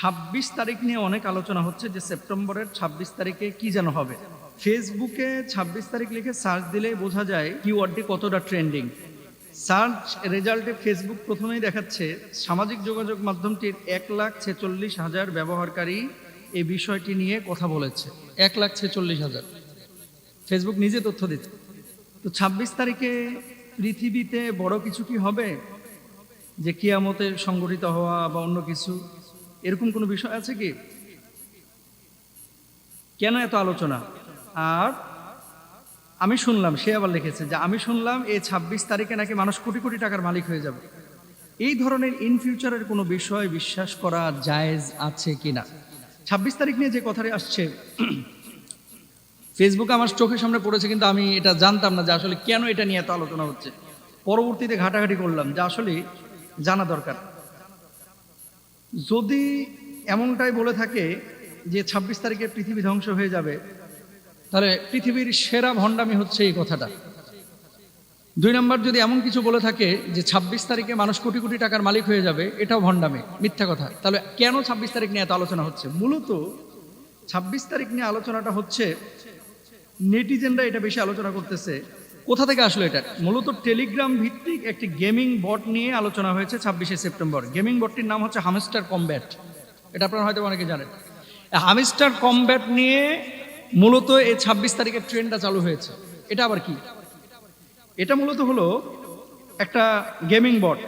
ছাব্বিশ তারিখ নিয়ে অনেক আলোচনা হচ্ছে যে সেপ্টেম্বরের ছাব্বিশ তারিখে কি যেন হবে। ফেসবুকে ছাব্বিশ তারিখ লিখে সার্চ দিলেই বোঝা যায় কিওয়ার্ডটি কতটা ট্রেন্ডিং। সার্চ রেজাল্টে ফেসবুক প্রথমেই দেখাচ্ছে সামাজিক যোগাযোগ মাধ্যমটির এক লাখ ছেচল্লিশ হাজার ব্যবহারকারী এই বিষয়টি নিয়ে কথা বলেছে। এক লাখ ছেচল্লিশ হাজার। ফেসবুক নিজে তথ্য দিচ্ছে। তো ছাব্বিশ তারিখে পৃথিবীতে বড় কিছু কি হবে? যে কিয়ামতে সংগঠিত হওয়া বা অন্য কিছু? এরকম কোনো বিষয় আছে কি? কেন এত আলোচনা? আর আমি শুনলাম, সে আবার লিখেছে যে, আমি শুনলাম এই ছাব্বিশ তারিখে নাকি মানুষ কোটি কোটি টাকার মালিক হয়ে যাবে। এই ধরনের ইন ফিউচারের কোনো বিষয় বিশ্বাস করা জায়েজ আছে কিনা ছাব্বিশ তারিখ নিয়ে যে কথাটি আসছে ফেসবুকে আমার চোখের সামনে পড়েছে, কিন্তু আমি এটা জানতাম না যে আসলে কেন এটা নিয়ে এত আলোচনা হচ্ছে। পরবর্তীতে ঘাটাঘাটি করলাম যে আসলে জানা দরকার। যদি এমনটাই বলে থাকে যে ছাব্বিশ তারিখে পৃথিবী ধ্বংস হয়ে যাবে, তাহলে পৃথিবীর সেরা ভণ্ডামি হচ্ছে এই কথাটা। দুই নম্বর, যদি এমন কিছু বলে থাকে যে ছাব্বিশ তারিখে মানুষ কোটি কোটি টাকার মালিক হয়ে যাবে, এটাও ভণ্ডামি, মিথ্যা কথা। তাহলে কেন ছাব্বিশ তারিখ নিয়ে এত আলোচনা হচ্ছে? মূলত ছাব্বিশ তারিখ নিয়ে আলোচনাটা হচ্ছে, নেটিজেনরা এটা বেশি আলোচনা করতেছে কোথা থেকে আসলো এটা? মূলত টেলিগ্রাম ভিত্তিক একটি গেমিং বট নিয়ে আলোচনা হয়েছে ছাব্বিশে সেপ্টেম্বর। গেমিং বটটির নাম হচ্ছে হামস্টার কমব্যাট এটা আপনারা হয়তো অনেকে জানেন। হামস্টার কমব্যাট নিয়ে মূলত এই ছাব্বিশ তারিখের ট্রেনটা চালু হয়েছে। এটা আবার কি? এটা মূলত হলো একটা গেমিং বট।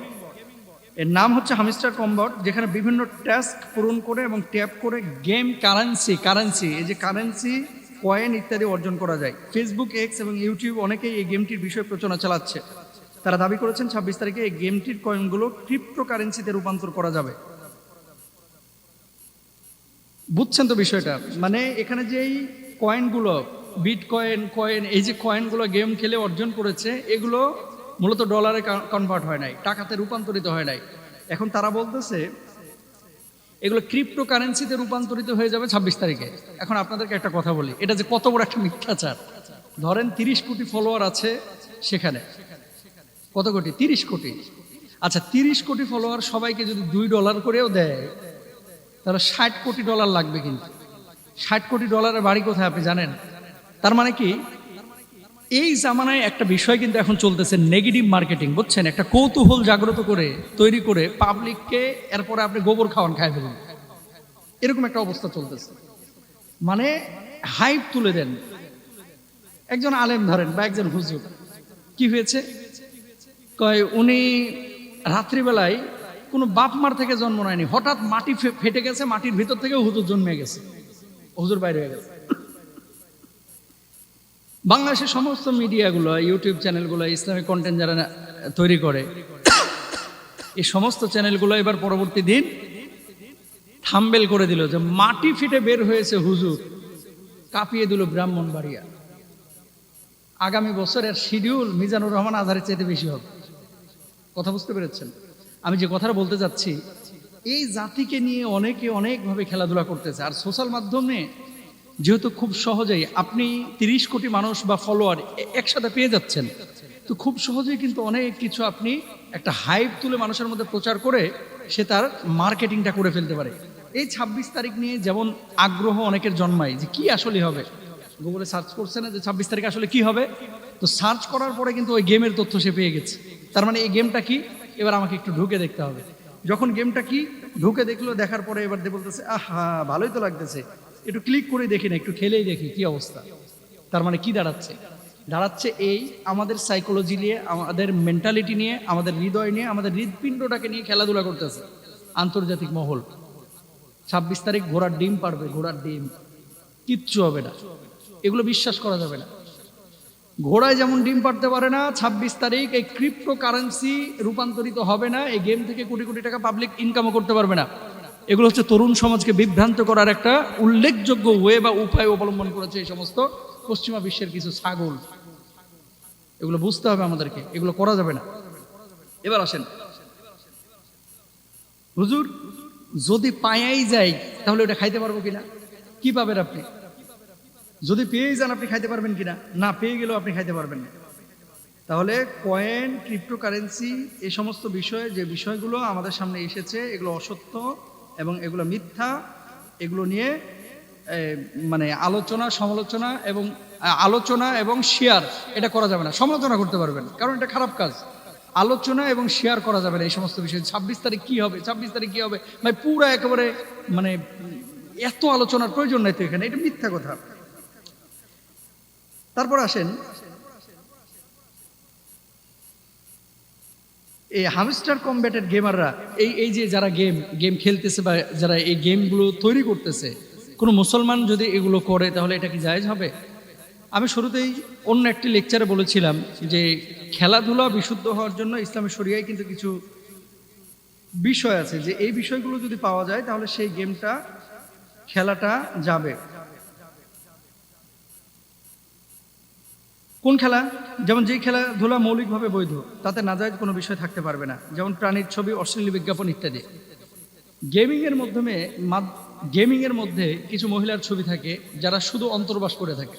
এর নাম হচ্ছে হামিস্টার কম্বট যেখানে বিভিন্ন টাস্ক পূরণ করে এবং ট্যাপ করে গেম কারেন্সি কারেন্সি এই যে কারেন্সি কয়েন ইত্যাদি অর্জন করা যায়। ফেসবুক এক্স এবং ইউটিউব অনেকেই এই গেমটির বিষয়ে প্রচারণা চালাচ্ছে। তারা দাবি করেছেন ছাব্বিশ তারিখে এই গেমটির কয়েনগুলো ক্রিপ্টো কারেন্সিতে রূপান্তর করা যাবে। বুঝছেন তো বিষয়টা? মানে এখানে যেই কয়েনগুলো বিট কয়েন কয়েন এই যে কয়েনগুলো গেম খেলে অর্জন করেছে, এগুলো মূলত ডলারে কনভার্ট হয় নাই, টাকাতে রূপান্তরিত হয় নাই। এখন তারা বলতেছে এগুলো ক্রিপ্টো কারেন্সিতে রূপান্তরিত হয়ে যাবে ছাব্বিশ তারিখে। এখন আপনাদেরকে একটা কথা বলি, এটা যে কত বড় একটা মিথ্যাচার। ধরেন তিরিশ কোটি ফলোয়ার আছে সেখানে। কত কোটি? তিরিশ কোটি। আচ্ছা তিরিশ কোটি ফলোয়ার সবাইকে যদি দুই ডলার করেও দেয়, তাহলে ষাট কোটি ডলার লাগবে কিন্তু। ষাট কোটি ডলারের বাড়ি কোথায় আপনি জানেন? তার মানে কি? এই জামানায় একটা বিষয় কিন্তু এখন চলতেছে নেগেটিভ মার্কেটিং বুঝছেন? একটা কৌতূহল জাগ্রত করে, তৈরি করে পাবলিককে এরপরে আপনি গোবর খাওয়ান খাই ফেলুন। এরকম একটা অবস্থা চলতেছে। মানে হাইপ তুলে দেন। একজন আলেম ধরেন বা একজন হুজুর, কি হয়েছে? কয়, উনি রাত্রিবেলায় কোনো বাপ মার থেকে জন্ম নেয়নি। হঠাৎ মাটি ফেটে গেছে, মাটির ভিতর থেকে হুজুর জন্মে গেছে। হুজুর বাইরে হয়ে গেছে। বাংলাদেশের সমস্ত মিডিয়াগুলো ইউটিউব চ্যানেলগুলো ইসলামিক কন্টেন্ট যারা তৈরি করে, এই সমস্ত চ্যানেলগুলো এবার পরবর্তী দিন থাম্বেল করে দিল যে মাটি ফিটে বের হয়েছে হুজুর, কাঁপিয়ে দিল ব্রাহ্মণবাড়িয়া। আগামী বছরের শিডিউল মিজানুর রহমান আজহারের চাইতে বেশি হবে। কথা বুঝতে পেরেছেন? আমি যে কথাটা বলতে যাচ্ছি, এই জাতিকে নিয়ে অনেকে অনেকভাবে খেলাধুলা করতেছে, আর সোশ্যাল মাধ্যমে যেহেতু খুব সহজেই আপনি তিরিশ কোটি মানুষ বা ফলোয়ার একসাথে পেয়ে যাচ্ছেন, তো খুব সহজেই কিন্তু অনেক কিছু আপনি একটা হাইপ তুলে মানুষের মধ্যে প্রচার করে সে তার মার্কেটিংটা করে ফেলতে পারে। এই ছাব্বিশ তারিখ নিয়ে যেমন আগ্রহ অনেকের জন্মায় যে কি আসলে হবে? গুগলে সার্চ করছে না যে ছাব্বিশ তারিখ আসলে কি হবে? তো সার্চ করার পরে কিন্তু ওই গেমের তথ্য সে পেয়ে গেছে। তার মানে এই গেমটা কি? এবার আমাকে একটু ঢুকে দেখতে হবে। যখন গেমটা কি? ঢুকে দেখল, দেখার পরে এবার বলতেছে, আহা, ভালোই তো লাগতেছে। একটু ক্লিক করে দেখি না, একটু খেলেই দেখি কি অবস্থা। তার মানে কি দাঁড়াচ্ছে? দাঁড়াচ্ছে এই আমাদের সাইকোলজি নিয়ে, আমাদের মেন্টালিটি নিয়ে, আমাদের হৃদয় নিয়ে, আমাদের হৃদপিণ্ডটাকে নিয়ে খেলাধুলা করতেছে। আন্তর্জাতিক মহল। ছাব্বিশ তারিখ ঘোড়ার ডিম পারবে, ঘোড়ার ডিম। কিচ্ছু হবে না। এগুলো বিশ্বাস করা যাবে না। ঘোড়ায় যেমন ডিম পারতে পারে না, ছাব্বিশ তারিখ এই ক্রিপ্টো কারেন্সি রূপান্তরিত হবে না, এই গেম থেকে কোটি কোটি টাকা পাবলিক ইনকামও করতে পারবে না। এগুলো হচ্ছে তরুণ সমাজকে বিভ্রান্ত করার একটা উল্লেখযোগ্য ওয়ে বা উপায় অবলম্বন করেছে এই সমস্ত পশ্চিমা বিশ্বের কিছু ছাগল। এগুলো বুঝতে হবে আমাদেরকে, এগুলো করা যাবে না। এবার আসেন। হুজুর, যদি পায়াই যায়, তাহলে ওটা খাইতে পারব কিনা? কি পাবেন আপনি? যদি পেয়েই যান, আপনি খাইতে পারবেন কিনা? না, পেয়ে গেলেও আপনি খাইতে পারবেন না। তাহলে কয়েন ক্রিপ্টোকারেন্সি এই সমস্ত বিষয়ে, যে বিষয়গুলো আমাদের সামনে এসেছে, এগুলো অসত্য এবং এগুলো মিথ্যা, এগুলো নিয়ে মানে আলোচনা, সমালোচনা এবং আলোচনা এবং শেয়ার, এটা করা যাবে না। সমালোচনা করতে পারবেন, কারণ এটা খারাপ কাজ। আলোচনা এবং শেয়ার করা যাবে না এই সমস্ত বিষয়। ছাব্বিশ তারিখ কি হবে? ছাব্বিশ তারিখ কি হবে? ভাই, পুরো একেবারে মানে এত আলোচনার প্রয়োজন নাই তো এখানে, এটা মিথ্যা কথা। তারপর আসেন এই হামস্টার কমব্যাটেড গেমাররা এই এই যে যারা গেম গেম খেলতেছে বা যারা এই গেমগুলো তৈরি করতেছে, কোনো মুসলমান যদি এগুলো করে তাহলে এটা কি জায়েজ হবে? আমি শুরুতেই অন্য একটি লেকচারে বলেছিলাম যে খেলাধুলা বিশুদ্ধ হওয়ার জন্য ইসলামের শরিয়ায় কিন্তু কিছু বিষয় আছে যে এই বিষয়গুলো যদি পাওয়া যায় তাহলে সেই গেমটা খেলাটা যাবে। কোন খেলা? যেমন যেই খেলাধুলা মৌলিকভাবে বৈধ, তাতে নাজায়জ কোনো বিষয় থাকতে পারবে না। যেমন প্রাণীর ছবি, অশ্লীল বিজ্ঞাপন ইত্যাদি। গেমিংয়ের মাধ্যমে গেমিং এর মধ্যে কিছু মহিলার ছবি থাকে, যারা শুধু অন্তর্বাস করে থাকে।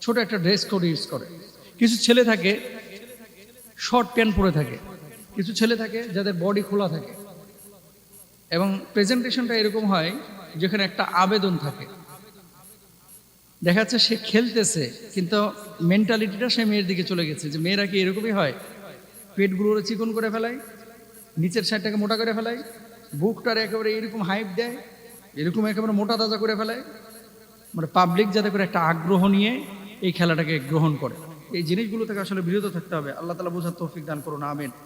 ছোট একটা ড্রেস কোড ইউজ করে। কিছু ছেলে থাকে, শর্ট প্যান্ট পরে থাকে। কিছু ছেলে থাকে, যাদের বডি খোলা থাকে। এবং প্রেজেন্টেশনটা এরকম হয়, যেখানে একটা আবেদন থাকে। দেখা যাচ্ছে সে খেলতেছে, কিন্তু মেন্টালিটিটা সে মেয়ের দিকে চলে গেছে, যে মেয়েরা কি এরকমই হয়? পেটগুলো চিকন করে ফেলায়, নিচের সাইডটাকে মোটা করে ফেলায়, বুকটার একেবারে এরকম হাইপ দেয়, এরকম একেবারে মোটা তাজা করে ফেলায় মানে পাবলিক যাতে করে একটা আগ্রহ নিয়ে এই খেলাটাকে গ্রহণ করে। এই জিনিসগুলো থেকে আসলে বিরত থাকতে হবে। আল্লাহ তালা বোঝার তৌফিক দান করুন, আমিন।